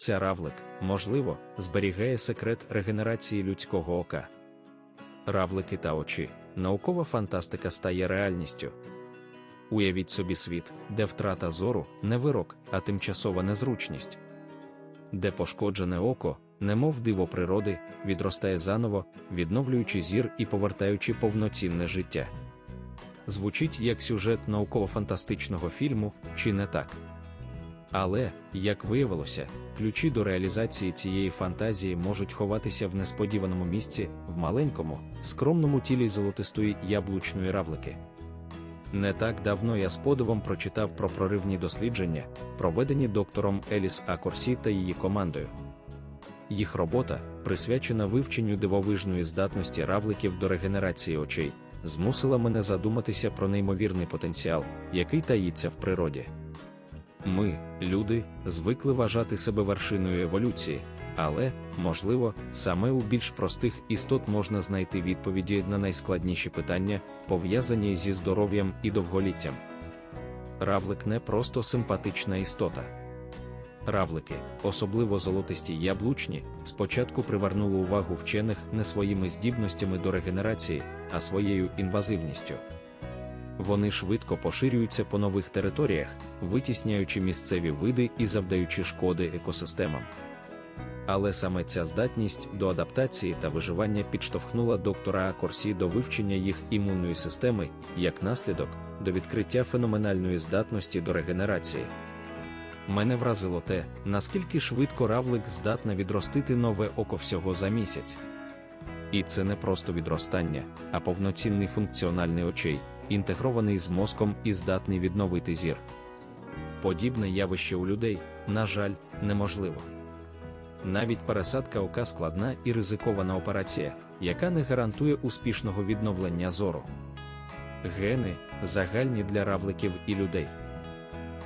Ця равлик, можливо, зберігає секрет регенерації людського ока. Равлики та очі. Наукова фантастика стає реальністю. Уявіть собі світ, де втрата зору не вирок, а тимчасова незручність, де пошкоджене око, немов диво природи, відростає заново, відновлюючи зір і повертаючи повноцінне життя. Звучить як сюжет науково-фантастичного фільму, чи не так? Але, як виявилося, ключі до реалізації цієї фантазії можуть ховатися в несподіваному місці, в маленькому, скромному тілі золотистої яблучної равлики. Не так давно я з подивом прочитав про проривні дослідження, проведені доктором Еліс Акорсі та її командою. Їх робота, присвячена вивченню дивовижної здатності равликів до регенерації очей, змусила мене задуматися про неймовірний потенціал, який таїться в природі. Ми, люди, звикли вважати себе вершиною еволюції, але, можливо, саме у більш простих істот можна знайти відповіді на найскладніші питання, пов'язані зі здоров'ям і довголіттям. Равлик не просто симпатична істота. Равлики, особливо золотисті яблучні, спочатку привернули увагу вчених не своїми здібностями до регенерації, а своєю інвазивністю. Вони швидко поширюються по нових територіях, витісняючи місцеві види і завдаючи шкоди екосистемам. Але саме ця здатність до адаптації та виживання підштовхнула доктора Акорсі до вивчення їх імунної системи, як наслідок, до відкриття феноменальної здатності до регенерації. Мене вразило те, наскільки швидко равлик здатна відростити нове око всього за місяць. І це не просто відростання, а повноцінний функціональний очей, інтегрований з мозком і здатний відновити зір. Подібне явище у людей, на жаль, неможливо. Навіть пересадка ока складна і ризикована операція, яка не гарантує успішного відновлення зору. Гени загальні для равликів і людей.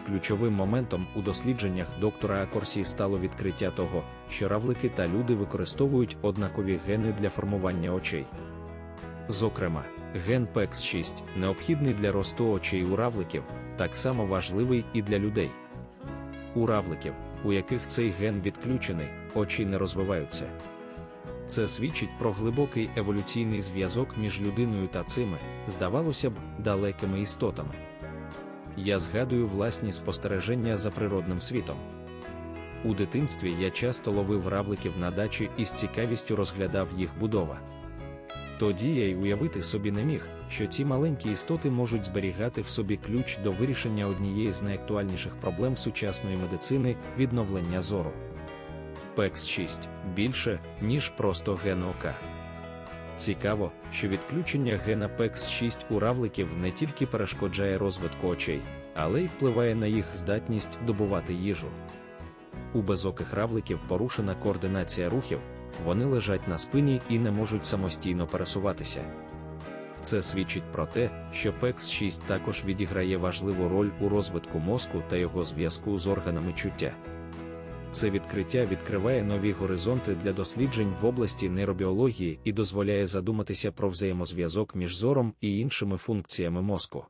Ключовим моментом у дослідженнях доктора Акорсі стало відкриття того, що равлики та люди використовують однакові гени для формування очей. Зокрема, ген PEX6, необхідний для росту очей у равликів, так само важливий і для людей. У равликів, у яких цей ген відключений, очі не розвиваються. Це свідчить про глибокий еволюційний зв'язок між людиною та цими, здавалося б, далекими істотами. Я згадую власні спостереження за природним світом. У дитинстві я часто ловив равликів на дачі і з цікавістю розглядав їх будова. Тоді я й уявити собі не міг, що ці маленькі істоти можуть зберігати в собі ключ до вирішення однієї з найактуальніших проблем сучасної медицини відновлення зору. пекс 6 більше, ніж просто ген ока. Цікаво, що відключення гена пекс 6 у равликів не тільки перешкоджає розвитку очей, але й впливає на їх здатність добувати їжу. У безоких равликів порушена координація рухів, вони лежать на спині і не можуть самостійно пересуватися. Це свідчить про те, що пекс 6 також відіграє важливу роль у розвитку мозку та його зв'язку з органами чуття. Це відкриття відкриває нові горизонти для досліджень в області нейробіології і дозволяє задуматися про взаємозв'язок між зором і іншими функціями мозку.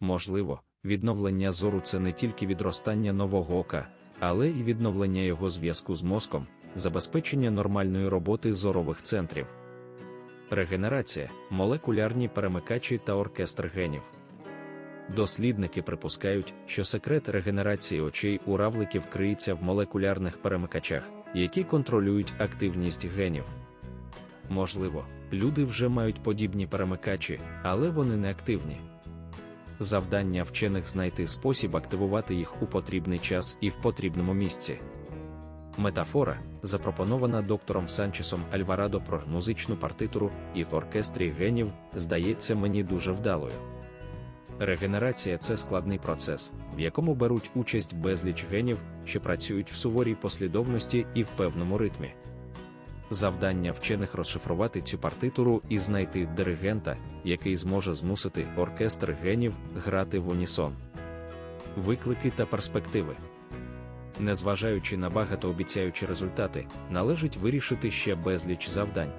Можливо, відновлення зору це не тільки відростання нового ока, але й відновлення його зв'язку з мозком, забезпечення нормальної роботи зорових центрів. Регенерація, молекулярні перемикачі та оркестр генів. Дослідники припускають, що секрет регенерації очей у равликів криється в молекулярних перемикачах, які контролюють активність генів. Можливо, люди вже мають подібні перемикачі, але вони не активні. Завдання вчених знайти спосіб активувати їх у потрібний час і в потрібному місці. Метафора, запропонована доктором Санчесом Альварадо про музичну партитуру і в оркестрі генів, здається мені дуже вдалою. Регенерація це складний процес, в якому беруть участь безліч генів, що працюють в суворій послідовності і в певному ритмі. Завдання вчених розшифрувати цю партитуру і знайти диригента, який зможе змусити оркестр генів грати в унісон. Виклики та перспективи. Незважаючи на багатообіцяючі результати, належить вирішити ще безліч завдань.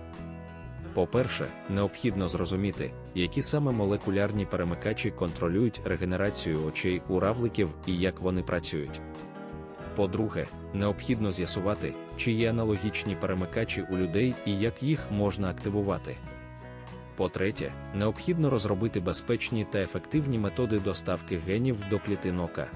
По-перше, необхідно зрозуміти, які саме молекулярні перемикачі контролюють регенерацію очей у равликів і як вони працюють. По-друге, необхідно з'ясувати, чи є аналогічні перемикачі у людей і як їх можна активувати. По-третє, необхідно розробити безпечні та ефективні методи доставки генів до клітин ока.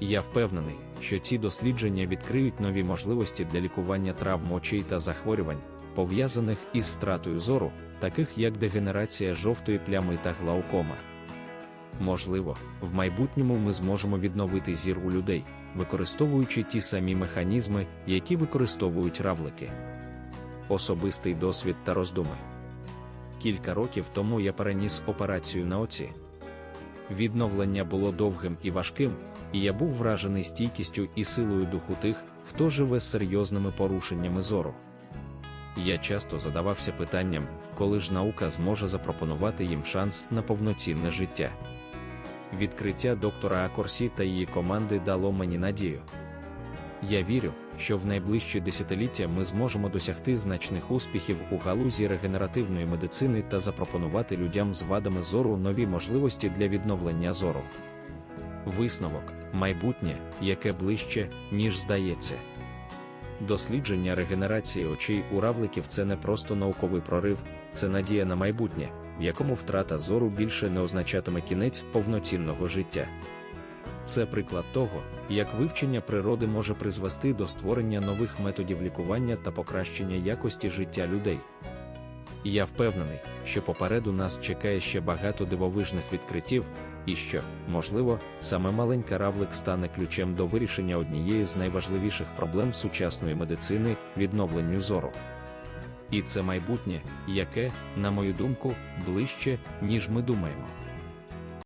Я впевнений, що ці дослідження відкриють нові можливості для лікування травм очей та захворювань, пов'язаних із втратою зору, таких як дегенерація жовтої плями та глаукома. Можливо, в майбутньому ми зможемо відновити зір у людей, використовуючи ті самі механізми, які використовують равлики. Особистий досвід та роздуми. Кілька років тому я переніс операцію на оці. Відновлення було довгим і важким, і я був вражений стійкістю і силою духу тих, хто живе з серйозними порушеннями зору. Я часто задавався питанням, коли ж наука зможе запропонувати їм шанс на повноцінне життя. Відкриття доктора Акорсі та її команди дало мені надію. Я вірю, що в найближчі десятиліття ми зможемо досягти значних успіхів у галузі регенеративної медицини та запропонувати людям з вадами зору нові можливості для відновлення зору. Висновок майбутнє, яке ближче, ніж здається. Дослідження регенерації очей у равликів це не просто науковий прорив, це надія на майбутнє, в якому втрата зору більше не означатиме кінець повноцінного життя. Це приклад того, як вивчення природи може призвести до створення нових методів лікування та покращення якості життя людей. Я впевнений, що попереду нас чекає ще багато дивовижних відкриттів, і що, можливо, саме маленька равлик стане ключем до вирішення однієї з найважливіших проблем сучасної медицини відновленню зору. І це майбутнє, яке, на мою думку, ближче, ніж ми думаємо.